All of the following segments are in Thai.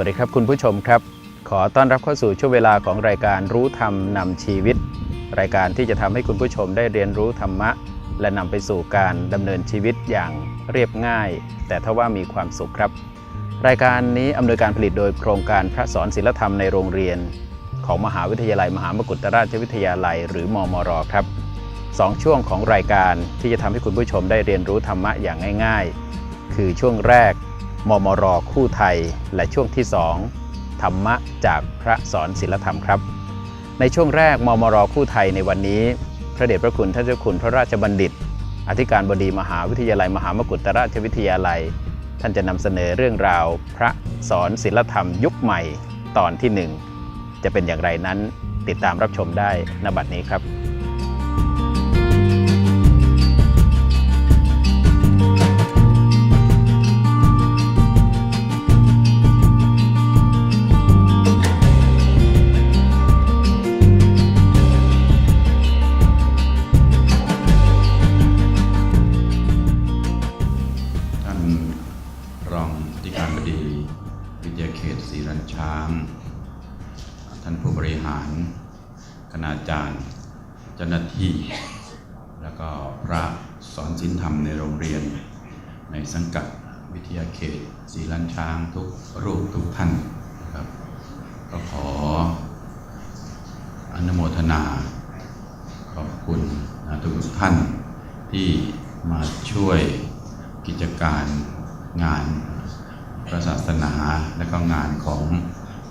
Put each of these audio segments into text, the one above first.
วัสดีครับคุณผู้ชมครับ ขอต้อนรับเข้าสู่ช่วงเวลาของรายการรู้ธรรมนำชีวิต รายการที่จะทำให้คุณผู้ชมได้เรียนรู้ธรรมะ และนำไปสู่การดำเนินชีวิตอย่างเรียบง่าย แต่ทว่ามีความสุขครับ รายการนี้อำนวยการผลิตโดยโครงการพระสอนศิลธรรมในโรงเรียน ของมหาวิทยาลัย มหามกุฏราชวิทยาลัย หรือมมรครับสองช่วงของรายการที่จะทำให้คุณผู้ชมได้เรียนรู้ธรรมะอย่างง่าย ๆ คือช่วงแรก มมรคู่ไทย และช่วงที่ 2 ธรรมะจากพระสอนศิลธรรมครับ ในช่วงแรกมมรคู่ไทยในวันนี้ พระเดชพระคุณท่านเจ้าคุณพระราชบัณฑิต อธิการบดีมหาวิทยาลัย มหามกุฏราชวิทยาลัย ท่านจะนำเสนอเรื่องราว พระสอนศิลธรรมยุคใหม่ตอนที่หนึ่งจะเป็นอย่างไรนั้นติดตามรับชมได้ณบัดนี้ครับ พระศาสนาและก็งานของ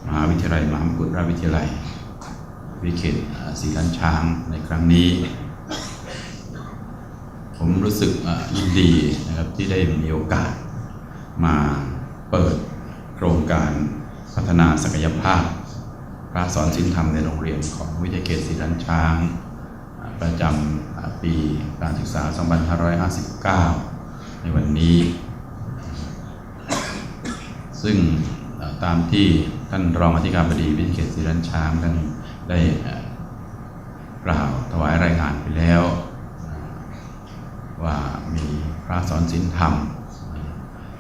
มหาวิทยาลัยมหามกุฏราชวิทยาลัย วิเขตศรีลันช้างในครั้งนี้ ผมรู้สึกยินดีนะครับที่ได้มีโอกาสมาเปิดโครงการพัฒนาศักยภาพ พระสอนศิลธรรมในโรงเรียนของวิทยาเขตศรีลันช้าง ประจำปีการศึกษา 2559 ในวันนี้ ซึ่งตามที่ท่านรองอธิการบดีวิทยเขตศรีรัญช้างท่านได้กล่าวถวายรายงานไปแล้ว ว่ามีพระสอนศิลธรรม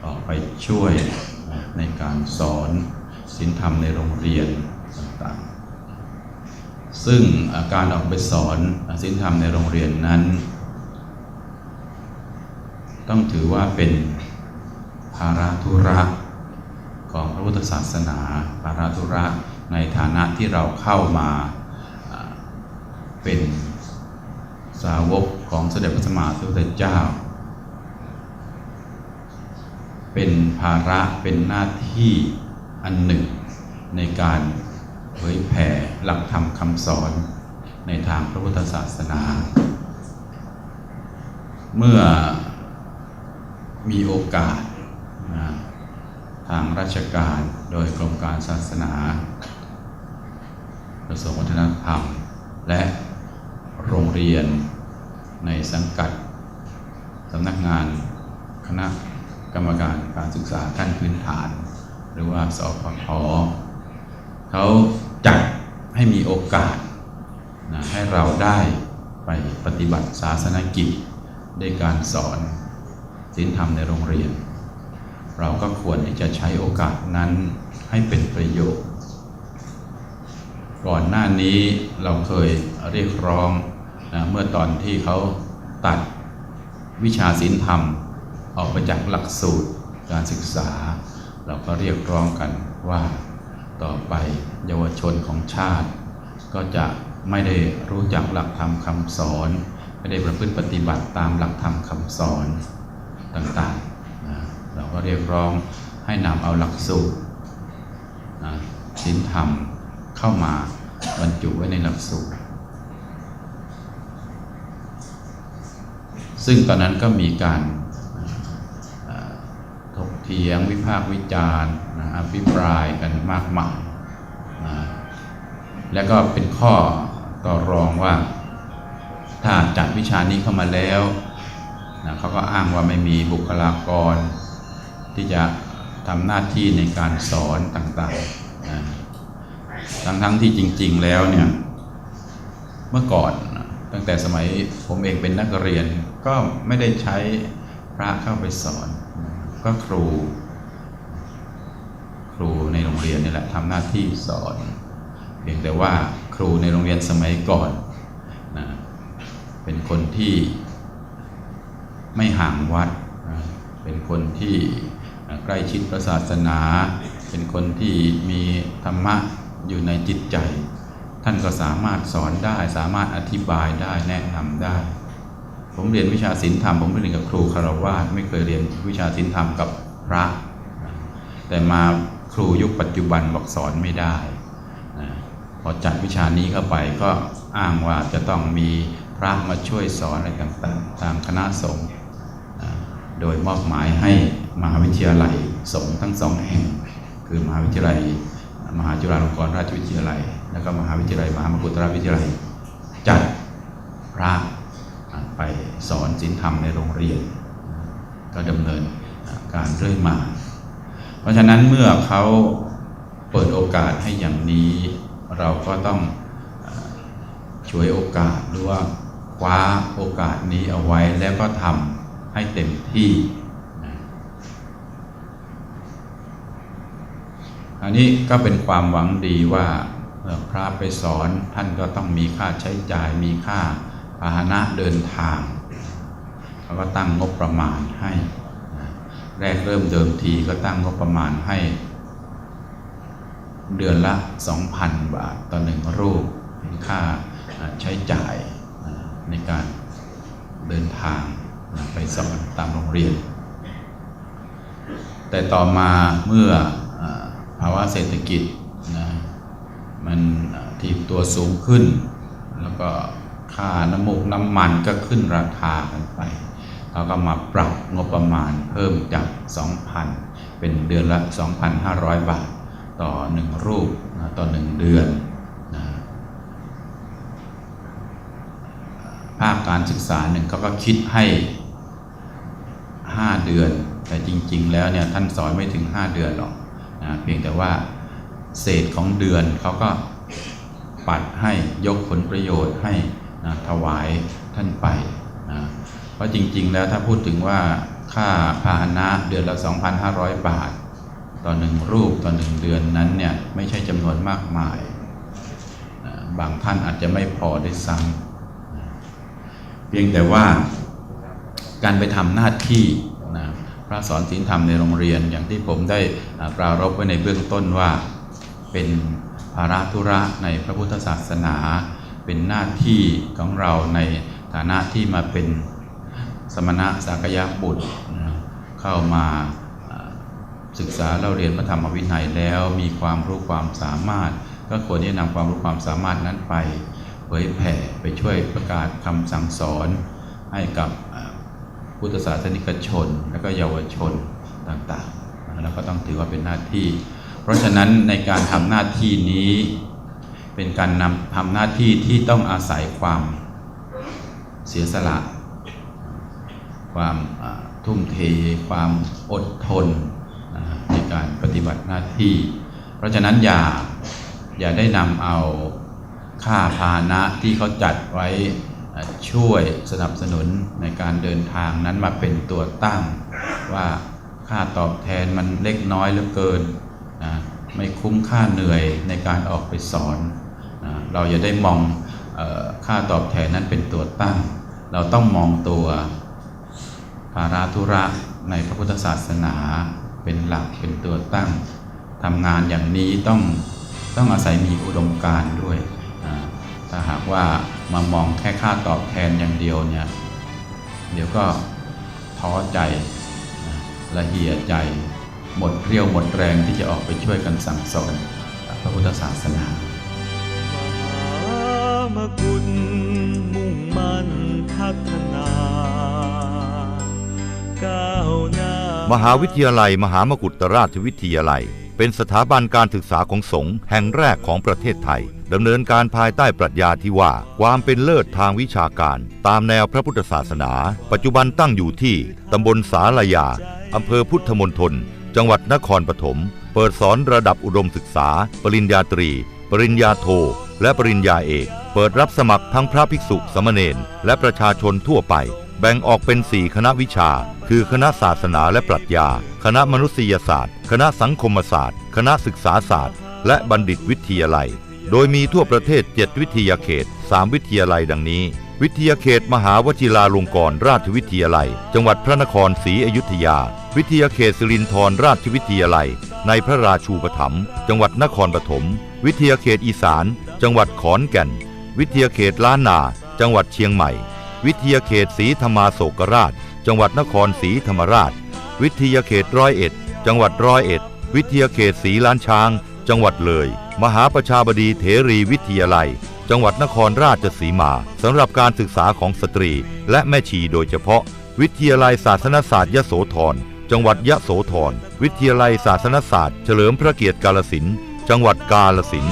ออกไปช่วยในการสอนศิลธรรมในโรงเรียนต่างๆ ซึ่งาการออกไปสอนศีลธรรมในโรงเรียนนั้น ต้องถือว่าเป็นภาระธุระ ของพระพุทธศาสนาภาระธุระในฐานะที่เราเข้ามาเป็นสาวกของเสด็จพระสัมมาสัมพุทธเจ้า เป็นภาระเป็นหน้าที่อันหนึ่ง ในการเผยแผ่หลักธรรมคำสอนในทางพระพุทธศาสนา เมื่อมีโอกาสนะ ทางราชการโดยกรมการศาสนากระทรวงวัฒนธรรม และโรงเรียนในสังกัดสำนักงานคณะกรรมการการศึกษาขั้นพื้นฐาน หรือว่าสพทเขาจัดให้มีโอกาสนะให้เราได้ไปปฏิบัติศาสนกิจด้วยการสอนศีลธรรมในโรงเรียน เราก็ควรที่จะใช้โอกาสนั้นให้เป็นประโยชน์ ก่อนหน้านี้เราเคยเรียกร้องนะเมื่อตอนที่เขาตัดวิชาศีลธรรม ออกไปจากหลักสูตรการศึกษา เราก็เรียกร้องกันว่าต่อไปเยาวชนของชาติ ก็จะไม่ได้รู้จักหลักธรรมคำสอน ไม่ได้ประพฤติปฏิบัติตามหลักธรรมคำสอนต่างๆ ก็เรียกร้องให้นำเอาหลักสูตรศีลธรรมเข้ามาบรรจุไว้ในหลักสูตร ซึ่งตอนนั้นก็มีการเถียงวิพากษ์วิจารณ์อภิปรายกันมากมายแล้วก็เป็นข้อต่อรองว่าถ้าจัดวิชานี้เข้ามาแล้วนะเขาก็อ้างว่าไม่มีบุคลากร ที่จะทำหน้าที่ในการสอนต่างๆนะทั้งๆที่จริง ๆ แล้วเนี่ย เมื่อก่อนตั้งแต่สมัยผมเองเป็นนักเรียน ก็ไม่ได้ใช้พระเข้าไปสอน ก็ครู ครูในโรงเรียนนี่แหละทำหน้าที่สอน เพียงแต่ว่าครูในโรงเรียนสมัยก่อนนะเป็นคนที่ไม่ห่างวัดนะเป็นคนที่ ใกล้ชิดพระศาสนา เป็นคนที่มีธรรมะอยู่ในจิตใจ ท่านก็สามารถสอนได้ สามารถอธิบายได้แนะนำได้ ผมเรียนวิชาศิลธรรม ผมเรียนกับครูคารวาสไม่เคยเรียนวิชาศิลธรรมกับพระ แต่มาครูยุคปัจจุบันบอกสอนไม่ได้พอจัดวิชานี้เข้าไปก็อ้างว่าจะต้องมีพระมาช่วยสอนอะไรต่างๆ ตามคณะสงฆ์ โดยมอบหมายให้มหาวิทยาลัยสงฆ์ทั้งสองแห่ง คือมหาวิทยาลัย มหาจุฬาลงกรณราชวิทยาลัย และก็มหาวิทยาลัยมหามกุฏราวิทยาลัย จัดพระไปสอนศีลธรรมในโรงเรียน ก็ดำเนินการเรื่อยมา เพราะฉะนั้นเมื่อเขาเปิดโอกาสให้อย่างนี้เราก็ต้องช่วยโอกาสหรือว่าคว้าโอกาสนี้เอาไว้แล้วก็ทำ ให้เต็มที่นะอันนี้ก็เป็นความหวังดีว่าพระไปสอนท่านก็ต้องมีค่าใช้จ่ายมีค่าพาหนะเดินทางเขาก็ตั้งงบประมาณให้นะแรกเริ่มเดิมทีก็ตั้งงบประมาณให้ เดือนละ 2,000 บาทต่อหนึ่งรูปเป็นค่าใช้จ่ายในการเดินทาง ไปสอนตามโรงเรียน แต่ต่อมาเมื่อภาวะเศรษฐกิจนะมันถีบตัวสูงขึ้น แล้วก็ค่าน้ำมูกน้ำมันก็ขึ้นราคากันไปเขาก็มาปรับงบประมาณเพิ่มจาก 2,000 เป็นเดือนละ 2,500 บาท ต่อหนึ่งรูปนะต่อหนึ่งเดือนนะภาคการศึกษาหนึ่งเขาก็คิดให้ เดือน แต่จริง ๆ แล้วเนี่ยท่านสอนไม่ถึง 5 เดือนหรอกนะเพียงแต่ว่าเศษของเดือนเขาก็ปัดให้ยกผลประโยชน์ให้นะถวายท่านไปนะเพราะจริง ๆ แล้วถ้าพูดถึงว่าค่าพาหนะเดือนละ 2,500 บาท ต่อหนึ่งรูปต่อหนึ่งเดือนนั้นเนี่ยไม่ใช่จำนวนมากมายนะบางท่านอาจจะไม่พอได้ซ้ำเพียงแต่ว่าการไปทำหน้าที่ พระสอนศีลธรรมในโรงเรียน อย่างที่ผมได้อ่าปรารภไว้ในเบื้องต้นว่า เป็นภาระธุระในพระพุทธศาสนา เป็นหน้าที่ของเราในฐานะที่มาเป็นสมณะสากยะบุตร เข้ามาศึกษาเราเรียนพระธรรมวินัยแล้วมีความรู้ความสามารถ ก็ควรที่จะนำความรู้ความสามารถนั้นไปเผยแผ่ไปช่วยประกาศคำสั่งสอนให้กับ พุทธศาสนิกชน และก็เยาวชนต่างๆแล้วก็ต้องถือว่าเป็นหน้าที่ เพราะฉะนั้นในการทำหน้าที่นี้เป็นการนำทำหน้าที่ที่ต้องอาศัยความเสียสละ ความทุ่มเท ความอดทนในการปฏิบัติหน้าที่ เพราะฉะนั้นอย่าอย่าได้นำเอาค่าพานะที่เขาจัดไว้ ช่วยสนับสนุนในการเดินทางนั้นมาเป็นตัวตั้ง ว่าค่าตอบแทนมันเล็กน้อยเหลือเกินนะไม่คุ้มค่าเหนื่อยในการออกไปสอนนะเราอย่าได้มองออค่าตอบแทนนั้นเป็นตัวตั้ง เราต้องมองตัวภาราธุระในพระพุทธศาสนาเป็นหลักเป็นตัวตั้งทำงานอย่างนี้ต้องต้องอาศัยมีอุดมการณ์ด้วย ถ้าหากว่า มามองแค่ค่าตอบแทนอย่างเดียวเนี่ย เดี๋ยวก็ท้อใจนะละเหี่ยใจ หมดเรี่ยวหมดแรงที่จะออกไปช่วยกันสั่งสอนพระพุทธศาสนามหากุฏมุ่งมั่นพัฒนาก้าวหน้ามหาวิทยาลัย มหามกุฏราชวิทยาลัย เป็นสถาบันการศึกษาของสงฆ์แห่งแรกของประเทศไทยดำเนินการภายใต้ปรัชญาที่ว่า ความเป็นเลิศทางวิชาการ ตามแนวพระพุทธศาสนา ปัจจุบันตั้งอยู่ที่ตำบลสาลายาอำเภอพุทธมณฑลจังหวัดนครปฐมเปิดสอนระดับอุดมศึกษา ปริญญาตรี ปริญญาโท และปริญญาเอก เปิดรับสมัครทั้งพระภิกษุสามเณรและประชาชนทั่วไป แบ่งออกเป็น 4 คณะวิชา คือคณะศาสนาและปรัชญา คณะมนุษยศาสตร์ คณะสังคมศาสตร์ คณะศึกษาศาสตร์ และบัณฑิตวิทยาลัย โดยมีทั่วประเทศ 7 วิทยาเขต 3 วิทยาลัยดังนี้ วิทยาเขตมหาวชิราลงกรณราชวิทยาลัย จังหวัดพระนครศรีอยุธยา วิทยาเขตสิรินธรราชวิทยาลัย ในพระราชูปถัมภ์จังหวัดนครปฐม วิทยาเขตอีสาน จังหวัดขอนแก่น วิทยาเขตล้านนา จังหวัดเชียงใหม่ วิทยาเขตศรีธรรมาโศกราช จังหวัดนครศรีธรรมราช วิทยาเขตร้อยเอ็ด จังหวัดร้อยเอ็ด วิทยาเขตศรีล้านช้าง จังหวัดเลย มหาประชาบดีเถรีวิทยาลัย จังหวัดนครราชสีมาสำหรับการศึกษาของสตรี และแม่ชีโดยเฉพาะ วิทยาลัยศาสนศาสตร์ยโสธร จังหวัดยะโสธร วิทยาลัยศาสนศาสตร์ เฉลิมพระเกียรติกาลสิน จังหวัดกาลสิน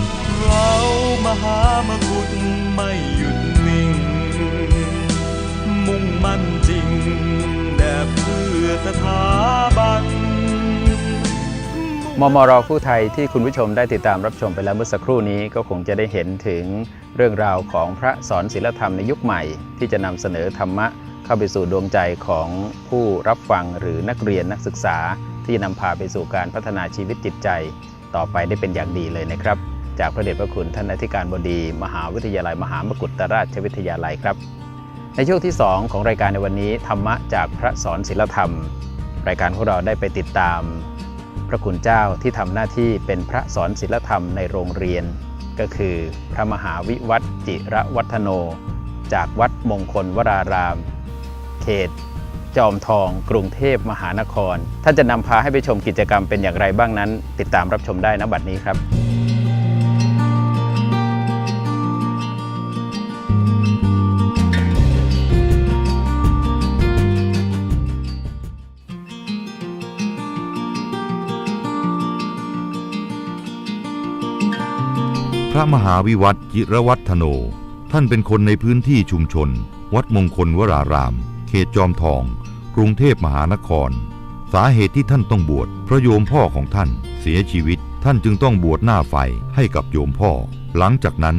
มมรคู่ไทยที่คุณผู้ชมได้ติดตามรับชมไปแล้วเมื่อสักครู่นี้ก็คงจะได้เห็นถึงเรื่องราวของพระสอนศิลธรรมในยุคใหม่ ที่จะนำเสนอธรรมะเข้าไปสู่ดวงใจของผู้รับฟังหรือนักเรียนนักศึกษา ที่นำพาไปสู่การพัฒนาชีวิตจิตใจ ต่อไปได้เป็นอย่างดีเลยนะครับ จากพระเดชพระคุณท่านอธิการบดี มหาวิทยาลัยมหามกุฏราชวิทยาลัยครับ ในช่วงที่ 2 ของรายการในวันนี้ธรรมะจากพระสอนศิลธรรม รายการของเราได้ไปติดตาม พระคุณเจ้าที่ทำหน้าที่เป็นพระสอนศิลธรรมในโรงเรียน ก็คือพระมหาวิวัตจิระวัฒโน จากวัดมงคลวราราม เขต จอมทอง กรุงเทพมหานคร ท่านจะนำพาให้ไปชมกิจกรรมเป็นอย่างไรบ้างนั้น ติดตามรับชมได้นะบัดนี้ครับ ระมหาวิวัฒน์จิรวัฒโน ท่านเป็นคนในพื้นที่ชุมชน วัดมงคลวราราม เขตจอมทอง กรุงเทพมหานคร สาเหตุที่ท่านต้องบวชเพราะโยมพ่อของท่าน เสียชีวิต ท่านจึงต้องบวชหน้าไฟให้กับโยมพ่อ หลังจากนั้น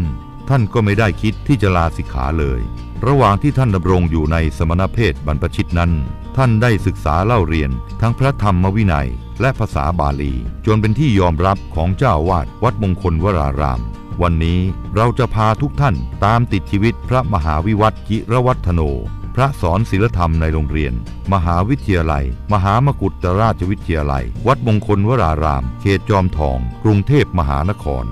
ท่านก็ไม่ได้คิดที่จะลาสิกขาเลย ระหว่างที่ท่านดำรงอยู่ในสมณเพศบรรพชิตนั้น ท่านได้ศึกษาเล่าเรียน ทั้งพระธรรมวินัย และภาษาบาลี จนเป็นที่ยอมรับของเจ้าวาดวัดมงคลวราราม วันนี้เราจะพาทุกท่านตามติดชีวิตพระมหาวิวัฒน์จิรวัฒโน พระสอนศิลธรรมในโรงเรียน มหาวิทยาลัย มหามกุฏราชวิทยาลัย วัดมงคลวราราม เขตจอมทอง กรุงเทพมหานคร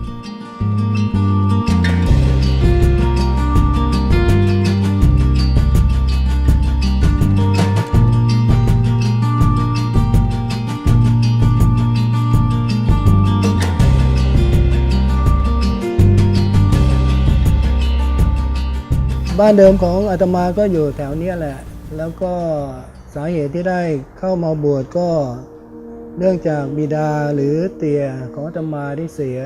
บ้านเดิมของอาตมาก็อยู่แถวเนี้ยแหละ แล้วก็สาเหตุที่ได้เข้ามาบวชก็เนื่องจากบิดาหรือเตี่ยของอาตมาที่เสีย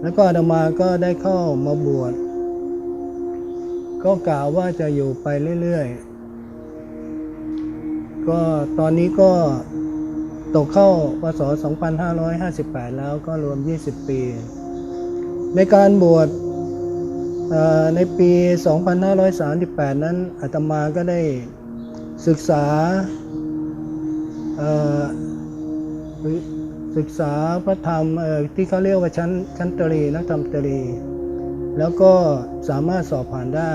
แล้วก็อาตมาก็ได้เข้ามาบวช ก็กล่าวว่าจะอยู่ไปเรื่อยๆ ก็ตอนนี้ก็ตกเข้าพศ2558 แล้วก็รวม 20 ปี ในการบวช ในปี 2538 นั้นอาตมาก็ได้ศึกษาศึกษาพระธรรมที่เขาเรียกว่าชั้นชั้นตรีนักธรรมตรี แล้วก็สามารถสอบผ่านได้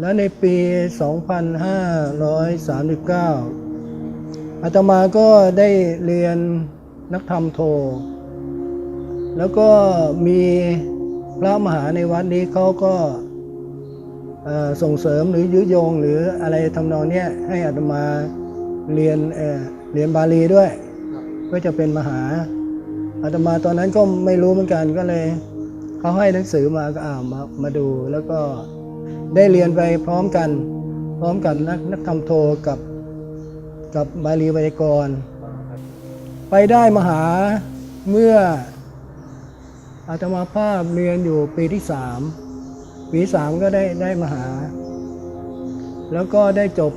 และในปี 2539 อาตมาก็ได้เรียนนักธรรมโท แล้วก็มี พระมหาในวัดนี้เขาก็ส่งเสริมหรือยุยงหรืออะไรทำนองเนี้ยให้อาตมาเรียนเรียนบาลีด้วย ก็จะเป็นมหาอาตมาตอนนั้นก็ไม่รู้เหมือนกันก็เลยเขาให้หนังสือมาก็อ่านมามาดู แล้วก็ได้เรียนไปพร้อมกัน พร้อมกับนักนักธรรมโทกับกับบาลีไวยากรณ์ไปได้มหาเมื่อ อาตมาภาพเรียนอยู่ปีที่สามปีสามก็ได้ได้มหา แล้วก็ได้จบ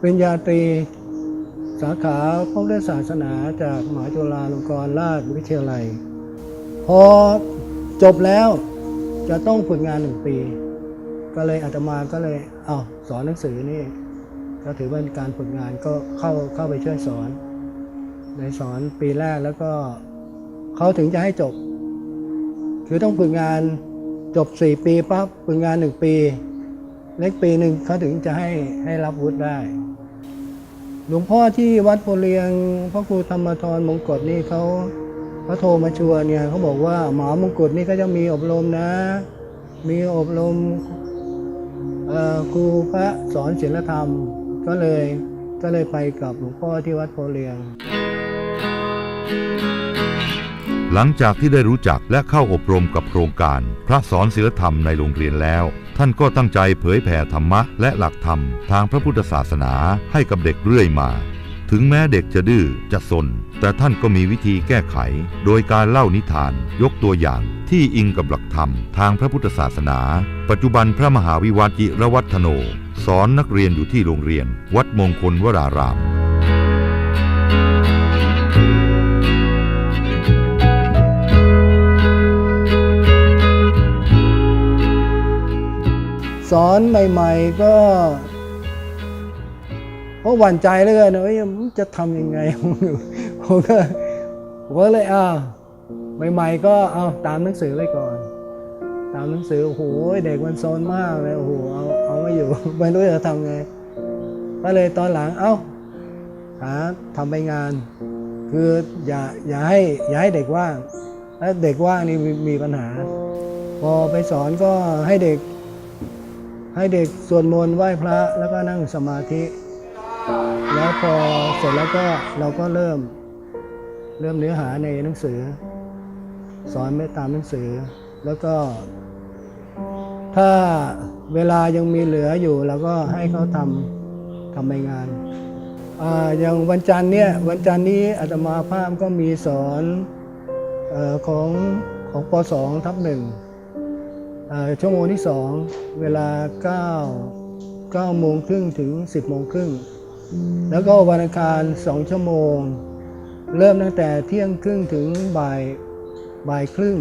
ปริญญาตรีสาขาพระพุทธศาสนาจากมหาจุฬาลงกรณราชวิทยาลัย พอจบแล้วจะต้องฝึกงานหนึ่งปี ก็เลยอาตมาก็เลยเอาสอนหนังสือนี่ก็ถือว่าเป็นการฝึกงานก็เข้าเข้าไปช่วยสอนในสอนปีแรกแล้วก็ เขาถึงจะให้จบ คือต้องฝึกงานจบ 4 ปีปั๊บฝึกงาน 1 ปี เล็กปีหนึ่งเขาถึงจะให้ให้รับวุฒิได้ หลวงพ่อที่วัดโพเลียงพระครูธรรมทรมงกฎนี่เขาเขาโทรมาชวนเนี่ยเขาบอกว่าหมอมงกฎนี่ก็จะมีอบรมนะ มีอบรมครูพระสอนศิลธรรมก็เลยก็เลยไปกับหลวงพ่อที่วัดโพเลียง หลังจากที่ได้รู้จักและเข้าอบรมกับโครงการ พระสอนศิลธรรมในโรงเรียนแล้ว ท่านก็ตั้งใจเผยแผ่ธรรมะและหลักธรรมทางพระพุทธศาสนาให้กับเด็กเรื่อยมา ถึงแม้เด็กจะดื้อจะสน แต่ท่านก็มีวิธีแก้ไข โดยการเล่านิทาน ยกตัวอย่างที่อิงกับหลักธรรมทางพระพุทธศาสนา ปัจจุบันพระมหาวิวัจิรวัฒโน สอนนักเรียนอยู่ที่โรงเรียน วัดมงคลวราราม สอนใหม่ๆก็เพราะหวั่นใจเหลยนเอ้ยจะทำยังไงผมก็ผมก็เลยอ้าใหม่ๆก็เอาตามหนังสือไว้ก่อน ตามหนังสือโอ้โหเด็กมันโซนมากเลยโอ้โหเอาเอาไม่อยู่ไม่รู้จะทำไงก็เลยตอนหลังเอ้าหาทำไปงาน คืออย่าอย่าให้อย่าให้เด็กว่างถ้าเด็กว่างนี่มีปัญหา พอไปสอนก็ให้เด็ก ให้เด็กสวดมนต์ไหว้พระแล้วก็นั่งสมาธิ แล้วพอเสร็จแล้วก็เราก็เริ่มเริ่มเนื้อหาในหนังสือ สอนไม่ตามหนังสือ แล้วก็ ถ้าเวลายังมีเหลืออยู่เราก็ให้เขาทำทำใบงานออย่างวันจันทร์เนี่ยวันจันทร์นี้อาตมาภาพก็มีสอนออของของป .2 ทับหนึ่ง ชั่วโมงที่ 2 เวลา 9 9โมงครึ่งถึง 10โมงครึ่ง แล้วก็วันอังคาร 2 ชั่วโมง เริ่มตั้งแต่เที่ยงครึ่งถึงบ่ายบ่ายครึ่ง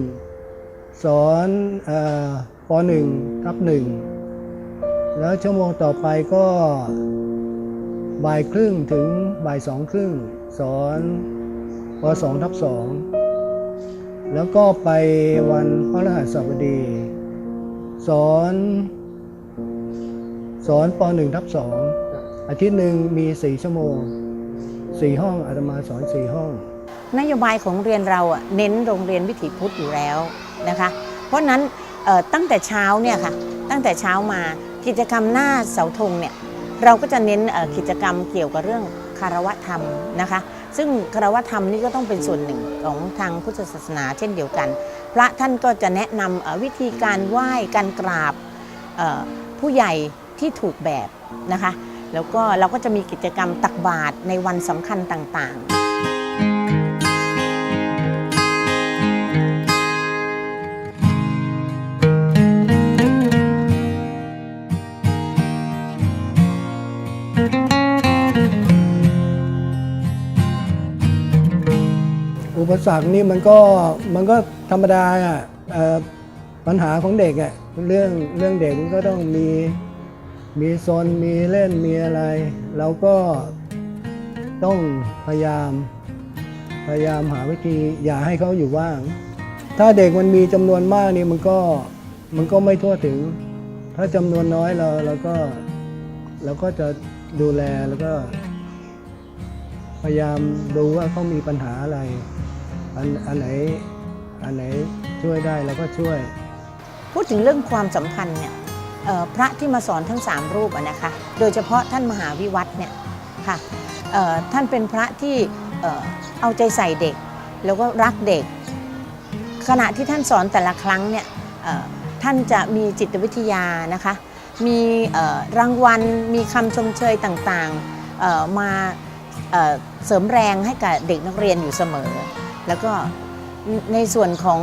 สอนอป .1 ทับ1แล้วชั่วโมงต่อไปก็บ่ายครึ่งถึงบ่ายสองครึ่ง สอนป .2 ทับ2แล้วก็ไปวันพฤหัสบดี สอน สอนป .1 ทับ2อาทิตย์หนึ่งมี 4 ชั่วโมง 4 ห้องอาตมาสอน 4 ห้อง นโยบายของเรียนเราเน้นโรงเรียนวิถีพุทธอยู่แล้วนะคะ เพราะนั้นตั้งแต่เช้าเนี่ยค่ะ ตั้งแต่เช้ามากิจกรรมหน้าเสาธงเนี่ยเราก็จะเน้นกิจกรรมเกี่ยวกับเรื่องคารวะธรรมนะคะ ซึ่งคารวะธรรมนี่ก็ต้องเป็นส่วนหนึ่งของทางพุทธศาสนาเช่นเดียวกัน พระท่านก็จะแนะนำวิธีการไหว้การกราบผู้ใหญ่ที่ถูกแบบนะคะ แล้วก็เราก็จะมีกิจกรรมตักบาตรในวันสำคัญต่างๆ อุปสรรคนี่มันก็มันก็ธรรมดาอะปัญหาของเด็กอะเรื่องเรื่องเด็กมันก็ต้องมีมีโซนมีเล่นมีอะไร เราก็ต้องพยายาม พยายามหาวิธีอย่าให้เขาอยู่ว่าง ถ้าเด็กมันมีจำนวนมากนี่มันก็มันก็ไม่ทั่วถึง ถ้าจำนวนน้อยเราเราก็เราก็จะดูแลแล้วก็พยายามดูว่าเขามีปัญหาอะไร อันอันไหนอันไหนช่วยได้เราก็ช่วย พูดถึงเรื่องความสัมพันธ์เนี่ยพระที่มาสอนทั้ง 3 รูปนะคะ โดยเฉพาะท่านมหาวิวัฒน์เนี่ยค่ะท่านเป็นพระที่เอาใจใส่เด็ก แล้วก็รักเด็ก ขณะที่ท่านสอนแต่ละครั้งเนี่ยท่านจะมีจิตวิทยานะคะ มีรางวัล มีคำชมเชยต่างๆมาเสริมแรงให้กับเด็กนักเรียนอยู่เสมอ แล้วก็ในส่วนของ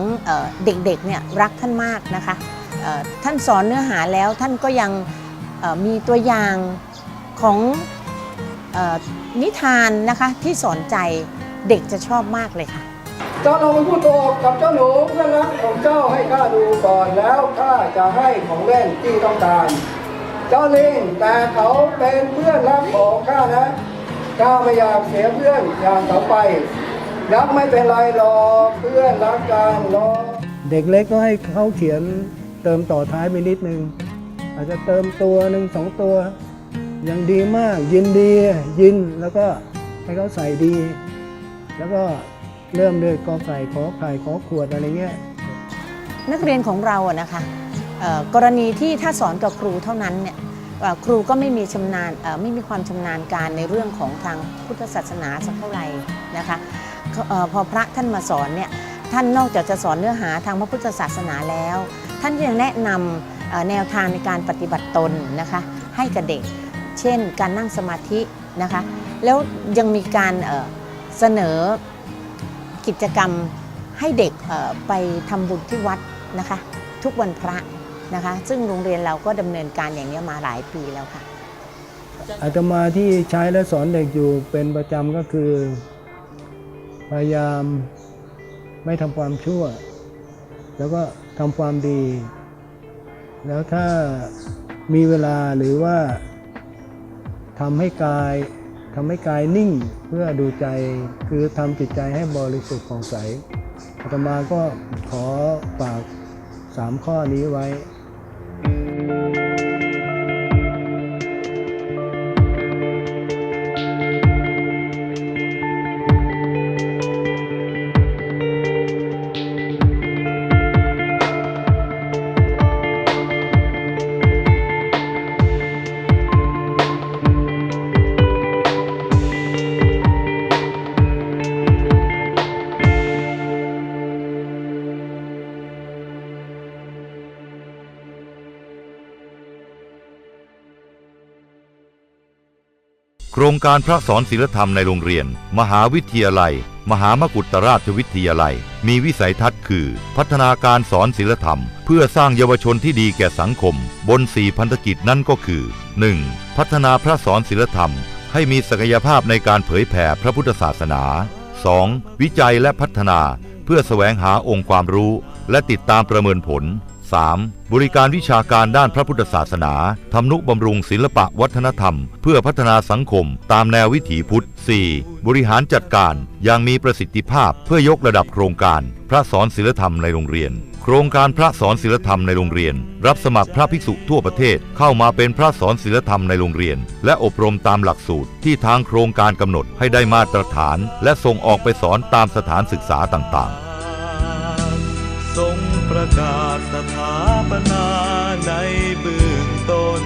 เด็กๆเนี่ยรักท่านมากนะคะท่านสอนเนื้อหาแล้วท่านก็ยังมีตัวอย่างของอนิทานนะคะที่สอนใจเด็กจะชอบมากเลยค่ะเจ้าลองไปพูดโกหกกับเจ้าหนูเพื่อนรักของเจ้าให้ข้าดูก่อนแล้วข้าจะให้ของเล่นที่ต้องการ เจ้าลิงแต่เขาเป็นเพื่อนรักของข้านะข้าไม่อยากเสียเพื่อนอย่างเขาไป รักไม่เป็นไรหรอกเพื่อนรักกันเนาะเด็กเล็กก็ให้เขาเขียนเติมต่อท้ายไปนิดนึง อาจจะเติมตัวหนึ่งสองตัวยังดีมาก ยินดียินแล้วก็ให้เขาใส่ดี แล้วก็เริ่มด้วยกอไก่ขอไข่ขอขวดอะไรเงี้ยนักเรียนของเราอะนะคะเอ่อกรณีที่ถ้าสอนกับครูเท่านั้นเนี่ยเอ่อครูก็ไม่มีชำนาญเอ่อไม่มีความชำนาญการในเรื่องของทางพุทธศาสนาสักเท่าไหร่นะคะเอ่อ พอพระท่านมาสอนเนี่ยท่านนอกจากจะสอนเนื้อหาทางพระพุทธศาสนาแล้ว ท่านยังแนะนำแนวทางในการปฏิบัติตนนะคะให้กับเด็ก เช่น การนั่งสมาธินะคะแล้วยังมีการเสนอกิจกรรมให้เด็กไปทำบุญที่วัดนะคะทุกวันพระนะคะซึ่งโรงเรียนเราก็ดำเนินการอย่างนี้มาหลายปีแล้วค่ะอาตมาที่ใช้และสอนเด็กอยู่เป็นประจำก็คือ พยายามไม่ทำความชั่ว แล้วก็ทำความดี แล้วถ้ามีเวลาหรือว่าทำให้กายทำให้กายนิ่งเพื่อดูใจคือทำจิตใจให้บริสุทธิ์ผ่องใสอาตมาก็ขอฝากสามข้อนี้ไว้ การพระสอนศิลธรรมในโรงเรียน มหาวิทยาลัย มหามกุฏราชวิทยาลัย มีวิสัยทัศน์คือ พัฒนาการสอนศิลธรรม เพื่อสร้างเยาวชนที่ดีแก่สังคม บนสี่พันธกิจนั่นก็คือ 1. พัฒนาพระสอนศิลธรรม ให้มีศักยภาพในการเผยแผ่พระพุทธศาสนา 2. วิจัยและพัฒนา เพื่อแสวงหาองค์ความรู้ และติดตามประเมินผล 3. บริการวิชาการด้านพระพุทธศาสนาทำนุบำรุงศิลปะวัฒนธรรม เพื่อพัฒนาสังคม ตามแนววิถีพุทธ 4. บริหารจัดการอย่างมีประสิทธิภาพเพื่อยกระดับโครงการ พระสอนศิลธรรมในโรงเรียน โครงการพระสอนศิลธรรมในโรงเรียน รับสมัครพระภิกษุทั่วประเทศเข้ามาเป็นพระสอนศิลธรรมในโรงเรียน และอบรมตามหลักสูตรที่ทางโครงการกำหนดให้ได้มาตรฐาน และส่งออกไปสอนตามสถานศึกษาต่างๆทรง ประกาศสถาปนาในเบื้องต้น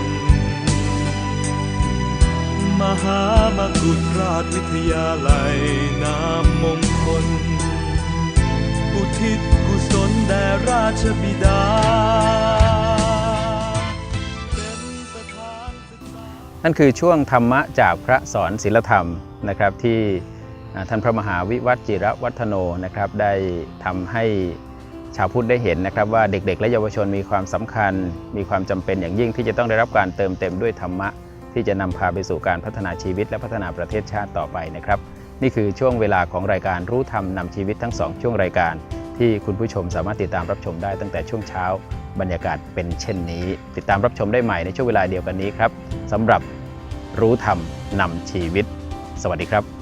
มหามกุฏราชวิทยาลัยนามมงคล อุทิศกุศลแด่ราชบิดานั่นคือช่วงธรรมะจากพระสอนศิลธรรมนะครับที่ท่านพระมหาวิวัฒน์จิระวัฒโนนะครับได้ทำให้ ชาวพุทธได้เห็นนะครับว่าเด็ก ๆ และเยาวชนมีความสำคัญ มีความจำเป็นอย่างยิ่งที่จะต้องได้รับการเติมเต็มด้วยธรรมะ ที่จะนำพาไปสู่การพัฒนาชีวิตและพัฒนาประเทศชาติต่อไปนะครับ นี่คือช่วงเวลาของรายการรู้ธรรมนำชีวิตทั้งสองช่วงรายการ ที่คุณผู้ชมสามารถติดตามรับชมได้ตั้งแต่ช่วงเช้า บรรยากาศเป็นเช่นนี้ ติดตามรับชมได้ใหม่ในช่วงเวลาเดียวกันนี้ครับสำหรับรู้ธรรมนำชีวิต สวัสดีครับ